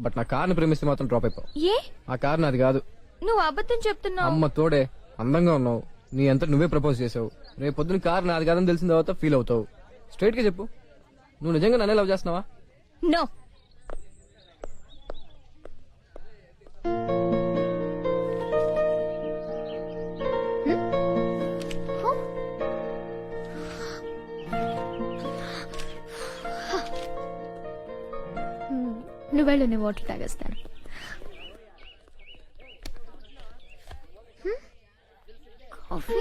But నా కార్ని ప్రేమిస్తే మాత్రం డ్రాప్ అయిపోవు. ఏ? ఆ కార్ నాది కాదు. నువ్వు అబద్ధం చెప్తున్నావు. అమ్మ తోడే అందంగా ఉన్నావు. నీ అంతా నువ్వే ప్రపోజ్ చేసావు. రేపు పొద్దున కార్ నాది కాదని తెలిసిన తర్వాత ఫీల్ అవుతావు. స్ట్రైట్గా చెప్పు. నువ్వు నిజంగా నన్నే లవ్ చేస్తున్నావా? నో వెళ్ళు నేను water తాగేస్తాను. Coffee?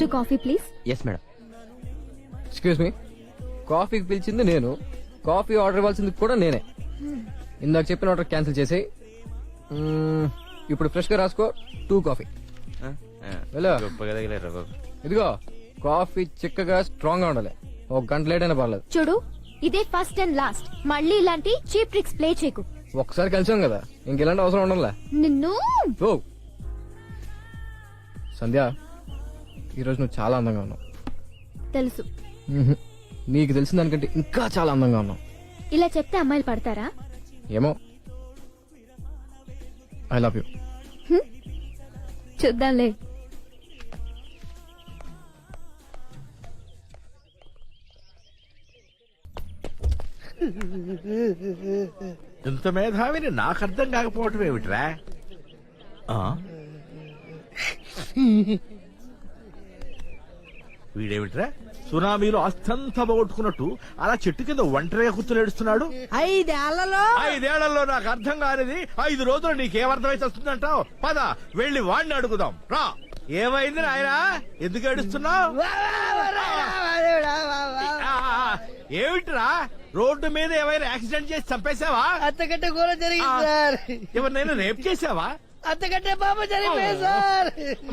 Two coffee please yes madam excuse me కాఫీకి పిలిచింది నేను. కాఫీ ఆర్డర్ ఇవ్వాల్సింది కూడా నేనే. ఇందాక చెప్పిన ఆర్డర్ క్యాన్సిల్ చేసి ఇప్పుడు ఫ్రెష్గా రాసుకో టూ కాఫీ వెళ్ళు. గొప్పగా తగిలేరు బాబు. ఇదిగో కాఫీ చిక్కగా స్ట్రాంగ్గా ఉండాలి. ఒక గంట లేట్ అయినా పర్లేదు. చూడు ఇదే ఫస్ట్ అండ్ లాస్ట్ మళ్ళీ ఇలాంటి చీప్ ట్రిక్స్ ప్లే చేయకు. ఒకసారి కలిసాం కదా ఇంకెలాంటి అవసరం ఉండలే నిన్ను. ఓ. సంధ్య ఈరోజు నువ్వు చాలా అందంగా ఉన్నావు. తెలుసు. నీకు తెలిసిన దానికంటే ఇంకా చాలా అందంగా ఉన్నావు. ఇలా చెప్తే అమ్మాయిలు పడతారా? ఏమో. ఐ లవ్ యూ చూద్దాంలే. ఇంత మేధావిని నాకు అర్థం కాకపోవటం ఏమిట్రా? ఆ? వీడేమిట్రా? సునామీలో అస్తంతా పోగొట్టుకున్నట్టు అలా చెట్టు కింద ఒంటరిగా కూర్చొని ఏడుస్తున్నాడు. ఐదేళ్ళలో? ఐదేళ్ళలో నాకు అర్థం కానిది ఐదు రోజులు నీకేమర్థమైతే వస్తుందంటావు? పద వెళ్ళి వాడిని అడుగుదాం. రా. ఏమైంది నాయన? ఎందుకు ఏడుస్తున్నావు? ఏమిట్రా? రోడ్డు మీద ఏమైనా యాక్సిడెంట్ చేసి చంపేశావా? అత్తగట్ట కూడా జరిగింది సార్. ఎవరినైనా రేప్ చేసావా అత్తగట్టే పాప జరిగిపోయింది సార్.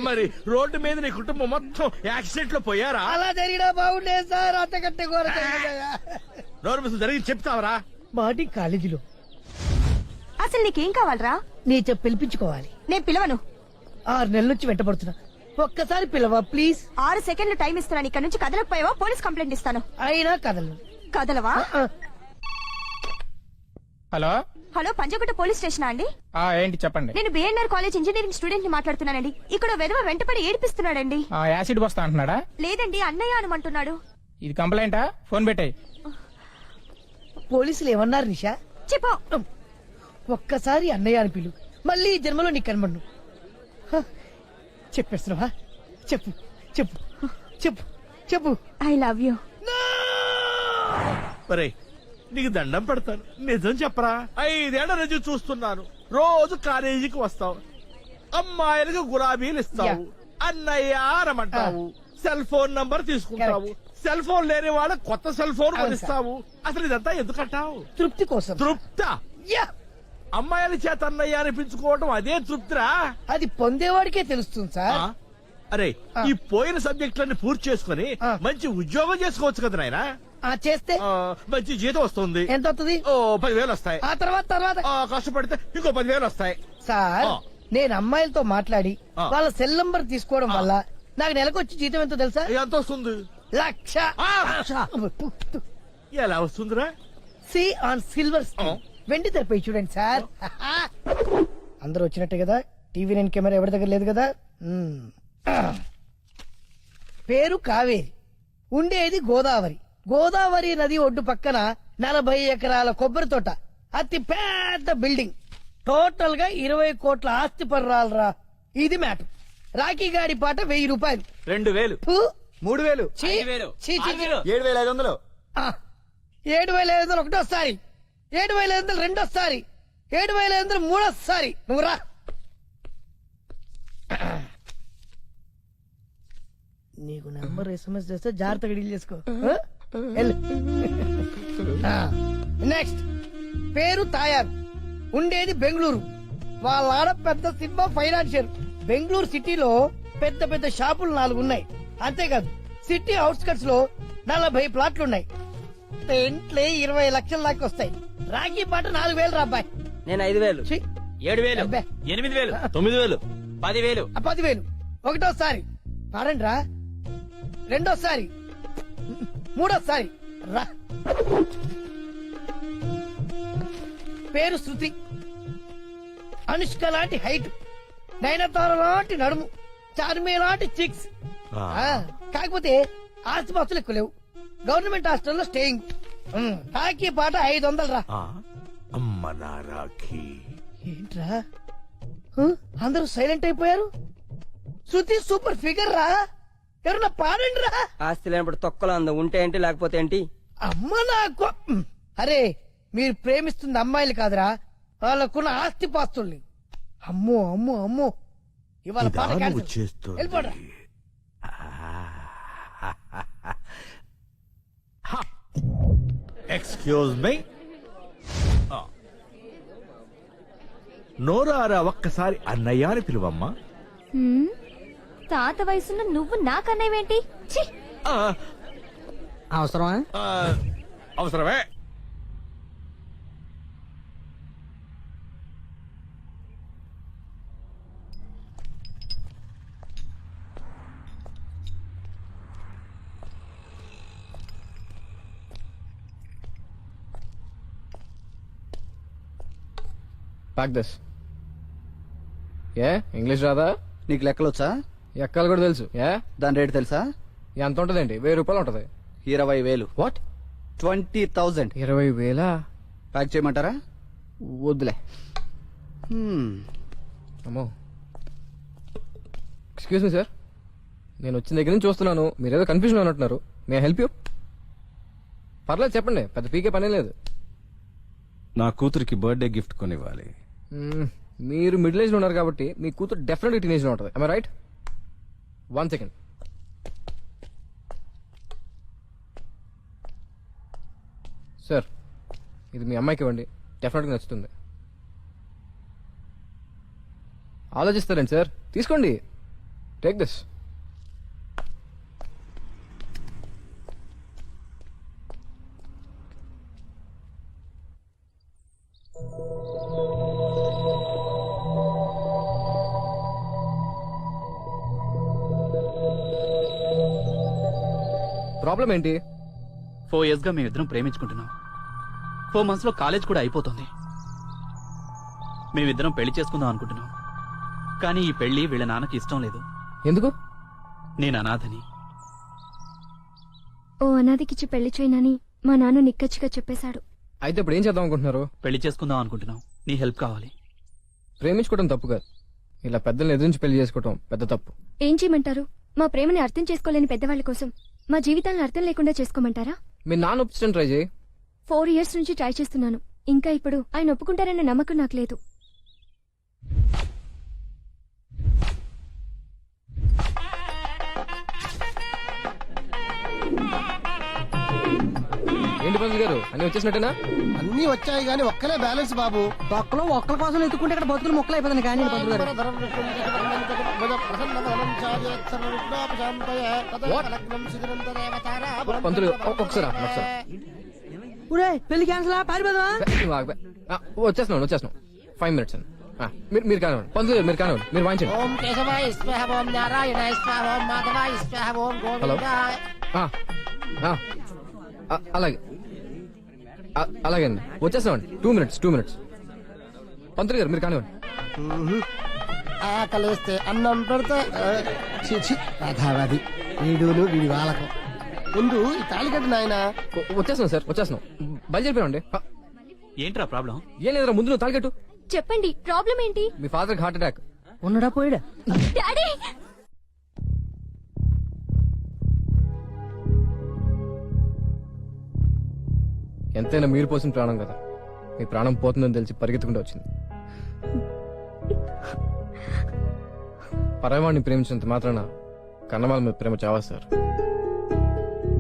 మరి రోడ్డు మీద నీ కుటుంబం మొత్తం యాక్సిడెంట్లో పోయారా? అలా జరిగినా బాగుండేది సార్ అత్తగట్టే కూడా జరిగింది నోరు జరిగి చెప్తావరా? మాటి కాలేజీలో. అసలు నీకేం కావాలరా? నీ చెప్పు పిలిపించుకోవాలి. నేను పిలవను. ఆరు నెలల నుంచి వెంటబడుతున్నా. ఒక్కసారి పిలవా ప్లీజ్? ఆరు సెకండ్లు టైం ఇస్తున్నాను ఇక్కడ నుంచి కదలకపోయావా పోలీస్ కంప్లైంట్ ఇస్తాను. అయినా కదలను. కదలవా? Hello? Hello Panjagutta police station అండి? ఆ ఏంటి చెప్పండి. నేను బిఎన్ఆర్ కాలేజ్ ఇంజనీరింగ్ స్టూడెంట్ని మాట్లాడుతున్నానండి. ఇక్కడ వెధవ వెంటపడి ఏడిపిస్తున్నాడండి. ఆ యాసిడ్ వస్తా అంటున్నాడా? లేదండి అన్నయ్య అనమంటున్నాడు. ఇది కంప్లైంటా? ఫోన్ పెట్టాయి. పోలీసులు ఏమన్నారు నిషా? చెప్పు. ఒక్కసారి అన్నయ్య అని పిలు. మళ్ళీ ఈ జన్మలో నీకు కనబడ్ను. హ, చెప్పేస్తున్నావా? చెప్పు చెప్పు చెప్పు చెప్పు. ఐ లవ్ యూ ఒరే నీకు దండం పెడతాను. నిజం చెప్పరా? ఐదేళ్ళ నుంచి చూస్తున్నాను. రోజు కాలేజీకి వస్తావు. అమ్మాయిలకు గులాబీలు ఇస్తావు. అన్నయ్య అనమంటావు సెల్ ఫోన్ నంబర్ తీసుకుంటావు. సెల్ ఫోన్ లేని వాళ్ళ కొత్త సెల్ ఫోన్ కొనిస్తావు. అసలు ఇదంతా ఎందుకంటావు తృప్తి కోసం తృప్త? అమ్మాయిల చేత అన్నయ్య అనిపించుకోవడం అదే తృప్తిరా? అది పొందేవాడికే తెలుస్తుంది సార్? అరే. ఈ పోయిన సబ్జెక్టులన్నీ పూర్తి చేసుకుని. మంచి ఉద్యోగం చేసుకోవచ్చు కదా నాయన? ఆ చేస్తే మంచి జీతం వస్తుంది. ఎంత వస్తుంది ఓ పదివేలు వస్తాయి. ఆ తర్వాత తర్వాత ఆ, కష్టపడితే ఇంకో పదివేలు వస్తాయి. సార్. నేను అమ్మాయిలతో మాట్లాడి. వాళ్ళ సెల్ నంబర్ తీసుకోవడం వల్ల నాకు నెలకు వచ్చి జీతం ఎంతో తెలుసా? ఎంత వస్తుంది? లక్ష. ఆ, ఎలా వస్తుందిరా? See on silver. వెండి తెరపై చూడండి సార్. అందరూ వచ్చినట్టే కదా? టీవీ నైన్ కెమెరా ఎవరి దగ్గర లేదు కదా. పేరు కావేరి. ఉండేది గోదావరి. గోదావరి నది ఒడ్డు పక్కన నలభై ఎకరాల కొబ్బరి తోట. అతి పెద్ద బిల్డింగ్ టోటల్గా ఇరవై కోట్ల ఆస్తి పర్రాలరా. ఇది మ్యాటర్ రాఖీ గాడి పాట వెయ్యి రూపాయలు. రెండు వేలు. మూడు వేలు. ఏడు వేల ఐదు వందలు. ఏడు వేల ఐదు వందలు ఒకటోసారి. ఏడు వేల ఐదు వందలు రెండోసారి. ఏడు వేల ఐదు వందలు మూడోసారి. నువ్వు రా. నీకు నెంబర్ ఎస్ఎంఎస్ చేస్తే జాగ్రత్తగా డీల్ చేసుకో. నెక్స్ట్ పేరు తాయారు. ఉండేది బెంగళూరు. వాళ్ళ ఆడ పెద్ద సినిమా ఫైనాన్షియర్ బెంగళూరు సిటీలో పెద్ద పెద్ద షాపులు నాలుగు ఉన్నాయి. అంతేకాదు సిటీ అవుట్స్కట్స్లో నలభై ప్లాట్లు ఉన్నాయి రెంట్లే ఇరవై లక్షల దాకా వస్తాయి. రాఖీ పాట నాలుగు వేలు రాబాయ్ నేను ఐదు వేలు. ఏడు వేలు. అబ్బే. ఎనిమిది వేలు. తొమ్మిది వేలు. పది వేలు ఆ పదివేలు. ఒకటోసారి. పాడండి రా. రెండోసారి. మూడోసారి రా. పేరు శృతి. అనుష్క లాంటి హైట్. నయనతార లాంటి నడుము. చార్మే లాంటి చిక్స్ కాకపోతే ఆస్తిపాస్తులు ఎక్కువ లేవు. గవర్నమెంట్ హాస్టల్లో స్టేయింగ్ రాఖీ పాట ఐదు వందలు రా. అమ్మ నా రాఖీ. ఏంట్రా? హ? అందరూ సైలెంట్ అయిపోయారు? శృతి సూపర్ ఫిగర్ రా. ఎవరన్నా పాడండి రా ఆస్తి లేనప్పుడు తొక్కలో అందం ఉంటే ఏంటి లేకపోతే ఏంటి అమ్మ నాకు. అరే మీరు ప్రేమిస్తుంది అమ్మాయిలు కాదురా వాళ్ళకున్న ఆస్తి పాస్తుల్ని అమ్మో అమ్మో అమ్మో ఇవాళ పాట cancel. చేస్తుంది? వెళ్ళిపోండ్రా. ఎక్స్క్యూజ్ మీ నోరారా ఒక్కసారి అన్నయ్య అని పిలువమ్మా హ్మ్? తాత వయసున్న నువ్వు నాకన్నయ్యేంటి ఛీ! ఆ, అవసరమా? ఆ, అవసరమే. ప్యాక్ దిస్ ఏ ఇంగ్లీష్ రాదా నీకు లెక్కలొచ్చా? ఎక్కాలు కూడా తెలుసు. ఏ? దాని రేటు తెలుసా? ఎంత ఉంటదండి? వెయ్యి రూపాయలు ఉంటది. ఇరవై వేలు. వాట్? Twenty thousand. ఇరవై వేలా? ప్యాక్ చేయమంటారా? వద్దులే. హ్మ్. అమ్మో. Excuse me sir. నేను వచ్చిన దగ్గర నుంచి చూస్తున్నాను. మీరు ఏదో కన్ఫ్యూజన్ ఉన్నట్టున్నారు. May help you? పర్లేదు చెప్పండి. పెద్ద పీకే పనే లేదు. నా కూతురికి బర్త్డే గిఫ్ట్ కొనివ్వాలి. మీరు మిడిల్ ఏజ్లో ఉన్నారు కాబట్టి మీ కూతురు డెఫినెట్గా టీనేజ్లో ఉంటుంది I right one second sir ఇది మీ అమ్మాయికి ఇవ్వండి. డెఫినెట్గా నచ్చుతుంది. ఆలోచిస్తారండి సార్ తీసుకోండి. టేక్ దిస్ ప్రాబ్లం ఏంటి? ఫోర్ ఇయర్స్గా మేమిద్దరం ప్రేమించుకుంటున్నాం. ఫోర్ మంత్స్లో కాలేజ్ కూడా అయిపోతుంది. మేమిద్దరం పెళ్ళి చేసుకుందాం అనుకుంటున్నాం. కానీ ఈ పెళ్ళి వీళ్ళ నాన్నకి ఇష్టం లేదు. ఎందుకు? నేను అనాథని. ఓ అనాథకిచ్చి పెళ్ళి చేయనని మా నాన్న నిక్కచ్చిగా చెప్పేశాడు. అయితే ఇప్పుడు ఏం చేద్దాం అనుకుంటున్నారు? పెళ్ళి చేసుకుందాం అనుకుంటున్నాం. నీ హెల్ప్ కావాలి. ప్రేమించుకోవడం తప్పు కాదు. ఇలా పెద్దల్ని ఎదురించి పెళ్ళి చేసుకోవడం పెద్ద తప్పు. ఏం చేయమంటారు? మా ప్రేమని అర్థం చేసుకోలేని పెద్దవాళ్ళ కోసం మా జీవితాలను అర్థం లేకుండా చేసుకోమంటారా? మీ నాన్న ఒప్పించడం ట్రై చేయి. ఫోర్ ఇయర్స్ నుంచి ట్రై చేస్తున్నాను. ఇంకా ఇప్పుడు ఆయన ఒప్పుకుంటారన్న నమ్మకం నాకు లేదు. పంతులు గారు అన్ని వచ్చేసినట్టేనా? అన్ని వచ్చాయి గానీ ఒక్కలే బ్యాలెన్స్ బాబు. తొక్కలో ఒక్కల కోసం ఎత్తుకుంటే ఇక్కడ బతుకులు మొక్కలు అయిపోతుంది కానీ పంతులు గారు. పంతులు ఒకసారి ఊరే పెళ్ళి క్యాన్సిల్ పారిపోదా వచ్చేస్తున్నాను వచ్చేస్తున్నాను ఫైవ్ మినిట్స్ అండి మీరు మీరు కానివ్వండి. పంతులు గారు మీరు కానివ్వండి. మీరు వాయించండి. ఓం కేశవాయ స్వాహ ఓం నారాయణ స్వాహ ఓం మాధవాయ స్వాహ ఓం హలో గోవిందాయ. ఆ, ఆ, ఆ, అలాగే. ఆ, అలాగే అండి వచ్చేస్తామండి. టూ మినిట్స్ టూ మినిట్స్ పంతులు గారు మీరు కానివ్వండి. ఆకలిస్తే అన్నం పెడితే చిచి కథావది వీడును వీడి వాళ్ళకం ముందు ఈ తాళికట్టు నాయన. వ- వచ్చేస్తున్నాం సార్ వచ్చేస్తున్నాం. బయలుదేరిపోయామండి. ఏంట్రా ప్రాబ్లం? ఏం లేదురా ముందు నువ్వు తాలికట్టు చెప్పండి ప్రాబ్లం ఏంటి? మీ ఫాదర్కి హార్ట్ అటాక్. ఉన్నడా పోయిడా? డాడీ! ఎంతైనా మీరు పోసిన ప్రాణం కదా. మీ ప్రాణం పోతుందని తెలిసి పరిగెత్తుకుంటూ వచ్చింది. పరవాడిని ప్రేమించినంత మాత్రాన కన్నవాళ్ళ మీద ప్రేమ చావా సార్.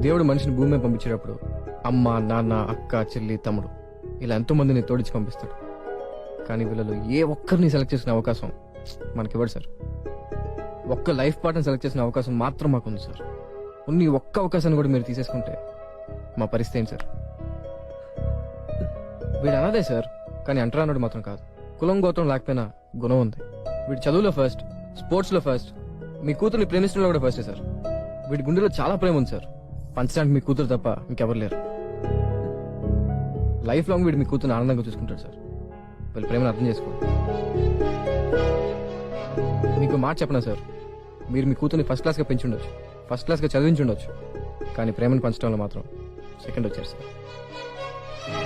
దేవుడు మనిషిని భూమి మీద పంపించేటప్పుడు అమ్మ నాన్న అక్క చెల్లి తమ్ముడు ఇలా ఎంతో మందిని తోడిచి పంపిస్తాడు. కానీ వీళ్ళలో ఏ ఒక్కరిని సెలెక్ట్ చేసిన అవకాశం మనకి ఇవ్వడు సార్. ఒక్క లైఫ్ పార్ట్నర్ సెలెక్ట్ చేసిన అవకాశం మాత్రం మాకుంది సార్. ఉన్ని ఒక్క అవకాశాన్ని కూడా మీరు తీసేసుకుంటే మా పరిస్థితి ఏంటి సార్? వీడు అన్నదే సార్. కానీ అంటరానుడు మాత్రం కాదు. కులం గోత్రం లేకపోయినా గుణం ఉంది. వీడి చదువులో ఫస్ట్ స్పోర్ట్స్లో ఫస్ట్ మీ కూతుర్ని ప్రేమించడంలో కూడా ఫస్టే సార్. వీడి గుండెలో చాలా ప్రేమ ఉంది సార్. పంచడానికి మీ కూతురు తప్ప ఇంకెవరు లేరు. లైఫ్ లాంగ్ వీడు మీ కూతురుని ఆనందంగా చూసుకుంటాడు సార్. వీళ్ళ ప్రేమను అర్థం చేసుకోండి. మీకు మాట చెప్పనా సార్? మీరు మీ కూతుర్ని ఫస్ట్ క్లాస్గా పెంచుండొచ్చు. ఫస్ట్ క్లాస్గా చదివించుండొచ్చు. కానీ ప్రేమను పంచడంలో మాత్రం సెకండ్ వచ్చారు సార్.